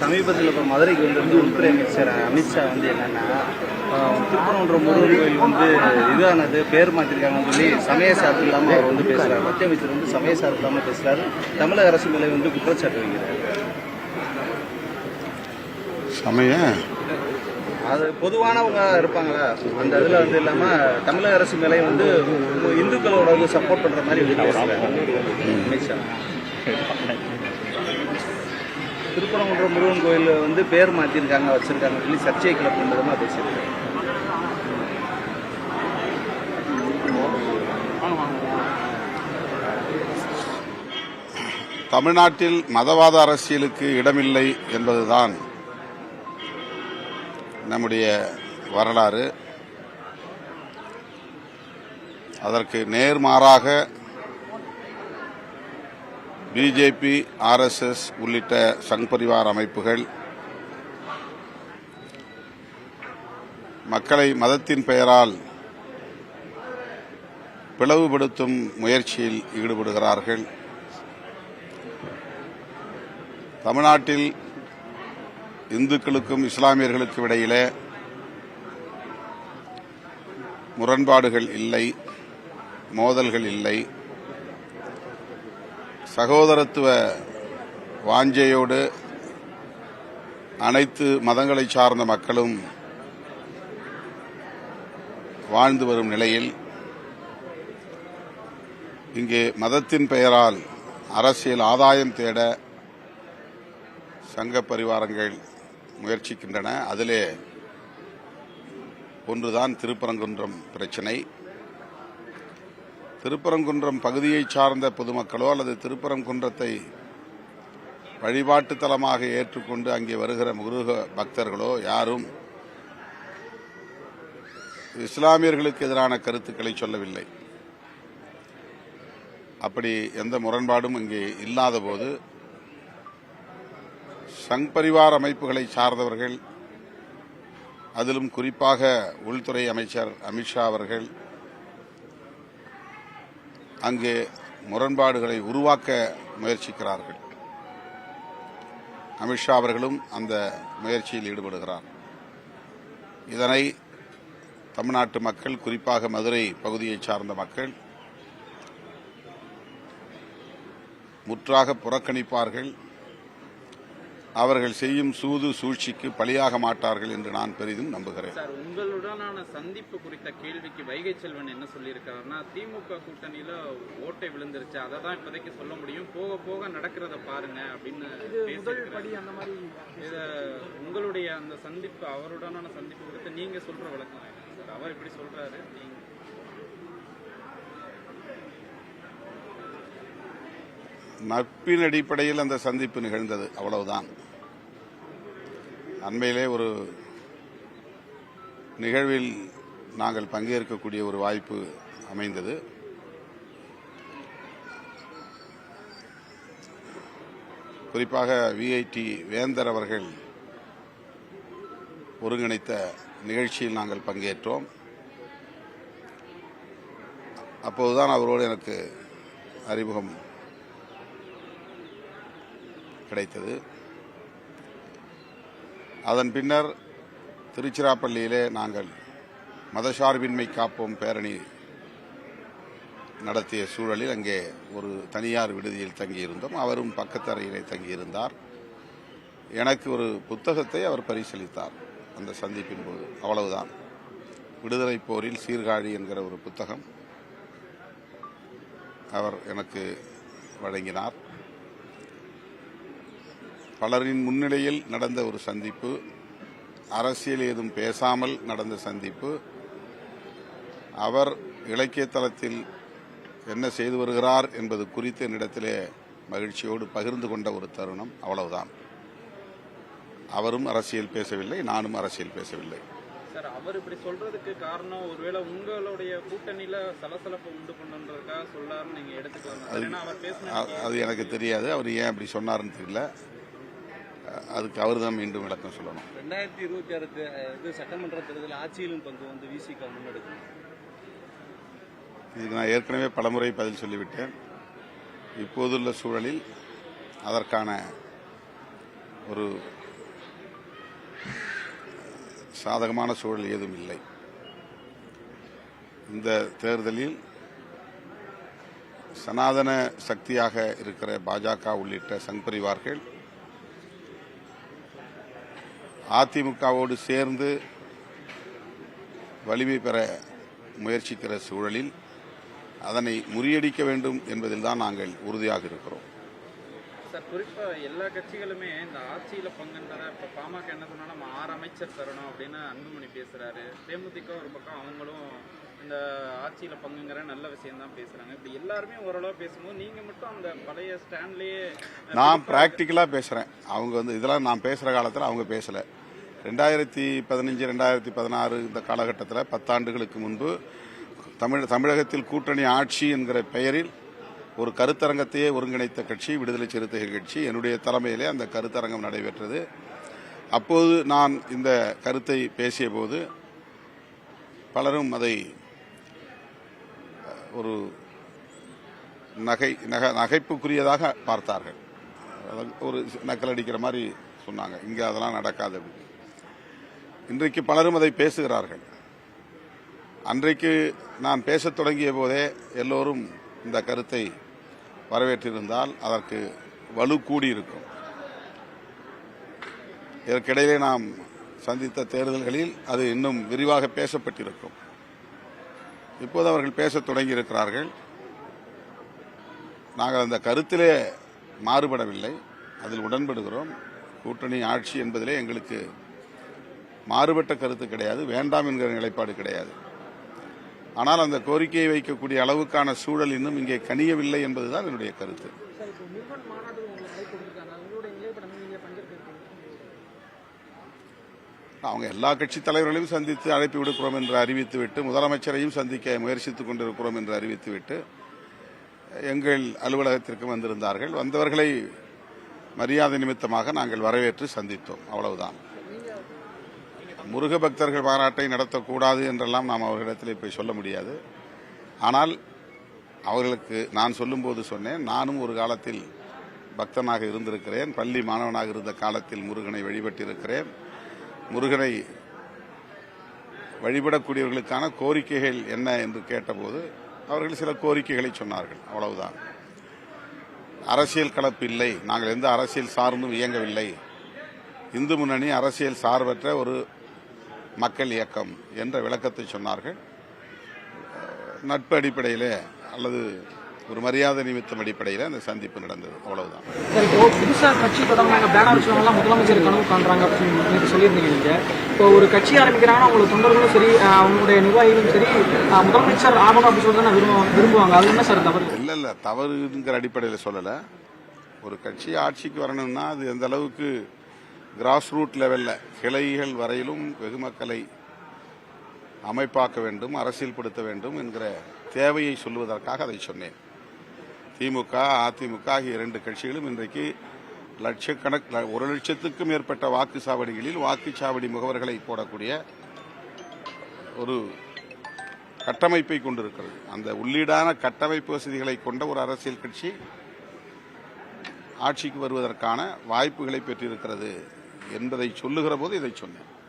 சமீபத்தில் இப்போ மதுரைக்கு வந்து உள்துறை அமைச்சர் அமித்ஷா வந்து என்னன்னா திருப்பரங்குன்றம் முருகன் கோயில் வந்து இதானது பேர் மாற்றிருக்காங்கன்னு சொல்லி சமய சார்பு இல்லாமல் அவர் வந்து பேசுகிறார் மத்திய அமைச்சர் வந்து சமய சார்பு இல்லாமல் பேசுகிறாரு தமிழக அரசு மேலே வந்து குற்றச்சாட்டு வைக்கிறார். சமய? அது பொதுவானவங்க இருப்பாங்களா? அந்த இதில் வந்து இல்லாமல் தமிழக அரசு மேலே வந்து இந்துக்களோட வந்து சப்போர்ட் பண்ணுற மாதிரி வந்து அமித்ஷா. திருப்பரங்குன்ற முருகன் கோயில் வந்து பேர் மாற்றிருக்காங்க வச்சுருக்காங்க. சொல்லி சர்ச்சை கிளப்புன்றதுமா பேசியிருக்காங்க தமிழ்நாட்டில் மதவாத அரசியலுக்கு இடமில்லை என்பதுதான் நம்முடைய வரலாறு. அதற்கு நேர்மாறாக பிஜேபி ஆர்எஸ்எஸ் உள்ளிட்ட சங் பரிவார் அமைப்புகள் மக்களை மதத்தின் பெயரால் பிளவுபடுத்தும் முயற்சியில் ஈடுபடுகிறார்கள். தமிழ்நாட்டில் இந்துக்களுக்கும் இஸ்லாமியர்களுக்கும் இடையிலே முரண்பாடுகள் இல்லை மோதல்கள் இல்லை. சகோதரத்துவ வாஞ்சையோடு அனைத்து மதங்களை சார்ந்த மக்களும் வாழ்ந்து வரும் நிலையில் இங்கே மதத்தின் பெயரால் அரசியல் ஆதாயம் தேட சங்க பரிவாரங்கள் முயற்சிக்கின்றன. அதிலே ஒன்றுதான் திருப்பரங்குன்றம் பிரச்சினை. திருப்பரங்குன்றம் பகுதியை சார்ந்த பொதுமக்களோ அல்லது திருப்பரங்குன்றத்தை வழிபாட்டு தலமாக ஏற்றுக்கொண்டு அங்கே வருகிற முருக பக்தர்களோ யாரும் இஸ்லாமியர்களுக்கு எதிரான கருத்துக்களை சொல்லவில்லை. அப்படி எந்த முரண்பாடும் இங்கே இல்லாத போது சங் பரிவார் அமைப்புகளை சார்ந்தவர்கள் அதிலும் குறிப்பாக உள்துறை அமைச்சர் அமித்ஷா அவர்கள் அங்கே முரண்பாடுகளை உருவாக்க முயற்சிக்கிறார்கள். அமித்ஷா அவர்களும் அந்த முயற்சியில் ஈடுபடுகிறார். இதனை தமிழ்நாட்டு மக்கள் குறிப்பாக மதுரை பகுதியைச் சார்ந்த மக்கள் முற்றாக புறக்கணிப்பார்கள். அவர்கள் செய்யும் சூது சூழ்ச்சிக்கு பலியாக மாட்டார்கள் என்று நான் பெரிதும் நம்புகிறேன். சார் உங்களுடனான சந்திப்பு குறித்த கேள்விக்கு வைகை செல்வன் என்ன சொல்லியிருக்காருன்னா திமுக கூட்டணியில ஓட்டை விழுந்துருச்சு. அதை தான் இப்போதைக்கு சொல்ல முடியும். போக போக நடக்கிறத பாருங்க அப்படின்னு பேசியிருக்காரு அந்த மாதிரி இத உங்களுடைய அந்த சந்திப்பு அவருடனான சந்திப்பு குறித்து நீங்க சொல்ற விளக்கம் என்ன? சார் அவர் இப்படி சொல்றாரு நீங்க நட்பின் அடிப்படையில் அந்த சந்திப்பு நிகழ்ந்தது. அவ்வளவுதான். அண்மையிலே ஒரு நிகழ்வில் நாங்கள் பங்கேற்கக்கூடிய ஒரு வாய்ப்பு அமைந்தது. குறிப்பாக விஐடி வேந்தர் அவர்கள் ஒருங்கிணைத்த நிகழ்ச்சியில் நாங்கள் பங்கேற்றோம். அப்போதுதான் அவரோடு எனக்கு அறிமுகம் கிடைத்தது. அதன் பின்னர் திருச்சிராப்பள்ளியிலே நாங்கள் மதசார்பின்மை காப்போம் பேரணி நடத்திய சூழலில் அங்கே ஒரு தனியார் விடுதியில் தங்கியிருந்தோம். அவரும் பக்கத்தறையிலே தங்கியிருந்தார். எனக்கு ஒரு புத்தகத்தை அவர் பரிசீலித்தார் அந்த சந்திப்பின் போது. அவ்வளவுதான். விடுதலை போரில் சீர்காழி என்கிற ஒரு புத்தகம் அவர் எனக்கு வழங்கினார். பலரின் முன்னிலையில் நடந்த ஒரு சந்திப்பு அரசியல் ஏதும் பேசாமல் நடந்த சந்திப்பு. அவர் இலக்கிய தளத்தில் என்ன செய்து வருகிறார் என்பது குறித்து என்னிடத்திலே மகிழ்ச்சியோடு பகிர்ந்து கொண்ட ஒரு தருணம். அவ்வளவுதான். அவரும் அரசியல் பேசவில்லை நானும் அரசியல் பேசவில்லை. சார் அவர் இப்படி சொல்றதுக்கு காரணம் ஒருவேளை உங்களுடைய கூட்டணியில சலசலப்பை உண்டு பண்ணுன்றதுக்காக சொல்லாருன்னு நீங்க எடுத்துக்கலாம்? அது எனக்கு தெரியாது. அவர் ஏன் அப்படி சொன்னாருன்னு தெரியல. அதுக்கு அவர் தான் மீண்டும் விளக்கம் சொல்லணும். ரெண்டாயிரத்தி இருபத்தி ஆறு இது சட்டமன்ற தேர்தலில் ஆட்சியிலும் பங்கு வந்து விசிக முன்னெடுக்கணும் இதுக்கு நான் ஏற்கனவே பலமுறை பதில் சொல்லிவிட்டேன். இப்போதுள்ள சூழலில் அதற்கான ஒரு சாதகமான சூழல் ஏதும் இல்லை. இந்த தேர்தலில் சனாதன சக்தியாக இருக்கிற பாஜக உள்ளிட்ட சங் பரிவார்கள் அதிமுகவோடு சேர்ந்து வலிமை பெற முயற்சிக்கிற சூழலில் அதனை முறியடிக்க வேண்டும் என்பதில் தான் நாங்கள் உறுதியாக இருக்கிறோம். சார் குறிப்பா எல்லா கட்சிகளுமே இந்த ஆட்சியில பங்குன்றத இப்ப பாமக என்ன சொன்னா நம்ம ஆறு அமைச்சர் தரணும் அப்படின்னு அன்புமணி பேசுறாரு. தேமுதிக ஒரு பக்கம் அவங்களும் இந்த ஆட்சியில பங்குங்கிற நல்ல விஷயம் தான் பேசுறாங்க. இப்படி எல்லாருமே ஓரளவு பேசும்போது நீங்க மட்டும் அந்த பழைய ஸ்டாண்ட்லயே நான் பிராக்டிக்கலா பேசுறேன். அவங்க வந்து இதெல்லாம் நான் பேசுற காலத்தில் அவங்க பேசல. ரெண்டாயிரத்தி பதினஞ்சு ரெண்டாயிரத்தி பதினாறு இந்த காலகட்டத்தில் பத்தாண்டுகளுக்கு முன்பு தமிழ் தமிழகத்தில் கூட்டணி ஆட்சி என்கிற பெயரில் ஒரு கருத்தரங்கத்தையே ஒருங்கிணைத்த கட்சி விடுதலை சிறுத்தைகள் கட்சி என்னுடைய தலைமையிலே அந்த கருத்தரங்கம் நடைபெற்றது. அப்போது நான் இந்த கருத்தை பேசிய போது பலரும் அதை ஒரு நகை நகை நகைப்புக்குரியதாக பார்த்தார்கள். அதாவது ஒரு நக்கல் அடிக்கிற மாதிரி சொன்னாங்க. இங்கே அதெல்லாம் நடக்காது இன்றைக்கு பலரும் அதை பேசுகிறார்கள். அன்றைக்கு நான் பேசத் தொடங்கிய போதே எல்லோரும் இந்த கருத்தை வரவேற்றிருந்தால் அதற்கு வலு கூடியிருக்கும். இதற்கிடையிலே நாம் சந்தித்த தேர்தல்களில் அது இன்னும் விரிவாக பேசப்பட்டிருக்கும். இப்போது அவர்கள் பேசத் தொடங்கியிருக்கிறார்கள். நாங்கள் அந்த கருத்திலே மாறுபடவில்லை. அதில் உடன்படுகிறோம். கூட்டணி ஆட்சி என்பதிலே எங்களுக்கு மாறுபட்ட கருத்து கிடையாது. வேண்டாம் என்கிற நிலைப்பாடு கிடையாது. ஆனால் அந்த கோரிக்கையை வைக்கக்கூடிய அளவுக்கான சூழல் இன்னும் இங்கே கனியவில்லை என்பதுதான் என்னுடைய கருத்து. அவங்க எல்லா கட்சி தலைவர்களையும் சந்தித்து அழைப்பு விடுக்கிறோம் என்று அறிவித்துவிட்டு முதலமைச்சரையும் சந்திக்க முயற்சித்துக் கொண்டிருக்கிறோம் என்று அறிவித்துவிட்டு எங்கள் அலுவலகத்திற்கு வந்திருந்தார்கள். வந்தவர்களை மரியாதை நிமித்தமாக நாங்கள் வரவேற்று சந்தித்தோம். அவ்வளவுதான். முருக பக்தர்கள் மாநாட்டை நடத்தக்கூடாது என்றெல்லாம் நாம் அவர்களிடத்தில் போய் சொல்ல முடியாது. ஆனால் அவர்களுக்கு நான் சொல்லும்போது சொன்னேன் நானும் ஒரு காலத்தில் பக்தனாக இருந்திருக்கிறேன் பள்ளி மாணவனாக இருந்த காலத்தில் முருகனை வழிபட்டிருக்கிறேன். முருகனை வழிபடக்கூடியவர்களுக்கான கோரிக்கைகள் என்ன என்று கேட்டபோது அவர்கள் சில கோரிக்கைகளை சொன்னார்கள் அவ்வளவுதான். அரசியல் கலப்பு இல்லை நாங்கள் எந்த அரசியல் சார்ந்தும் இயங்கவில்லை. இந்து முன்னணி அரசியல் சார்பற்ற ஒரு மக்கள் இயக்கம் என்ற விளக்கத்தை சொன்னார்கள். நட்பு அடிப்படையிலே அல்லது ஒரு மரியாதை நிமித்தம் அடிப்படையில் அந்த சந்திப்பு நடந்தது. அவ்வளவுதான். இப்போ புதுசா கட்சி தொடங்கினாங்க பேனர் வச்சவங்கலாம் முதலமைச்சர் கனவு காண்றாங்க அப்படின்னு சொல்லியிருந்தீங்க நீங்க. இப்போ ஒரு கட்சி ஆரம்பிக்கிறாங்கன்னா அவங்களுக்கு தொண்டர்களும் சரி அவங்களுடைய நிர்வாகிகளும் சரி முதலமைச்சர் ஆகணும் அப்படின்னு சொல்லி தான் விரும்புவாங்க விரும்புவாங்க. அது என்ன சார் தவறு? இல்ல இல்ல. தவறுங்கிற அடிப்படையில் சொல்லல. ஒரு கட்சி ஆட்சிக்கு வரணும்னா அது எந்த அளவுக்கு கிராஸ் ரூட் லெவலில் கிளைகள் வரையிலும் வெகுமக்களை அமைப்பாக்க வேண்டும் அரசியல்படுத்த வேண்டும் என்கிற தேவையை சொல்வதற்காக அதை சொன்னேன். திமுக அதிமுக ஆகிய இரண்டு கட்சிகளும் இன்றைக்கு லட்சக்கணக்கு ஒரு லட்சத்துக்கும் மேற்பட்ட வாக்குச்சாவடிகளில் வாக்குச்சாவடி முகவர்களை போடக்கூடிய ஒரு கட்டமைப்பை கொண்டிருக்கிறது. அந்த உள்ளீடான கட்டமைப்பு வசதிகளை கொண்ட ஒரு அரசியல் கட்சி ஆட்சிக்கு வருவதற்கான வாய்ப்புகளை பெற்றிருக்கிறது என்பதை சொல்லுகிற போது இதை சொன்னேன்.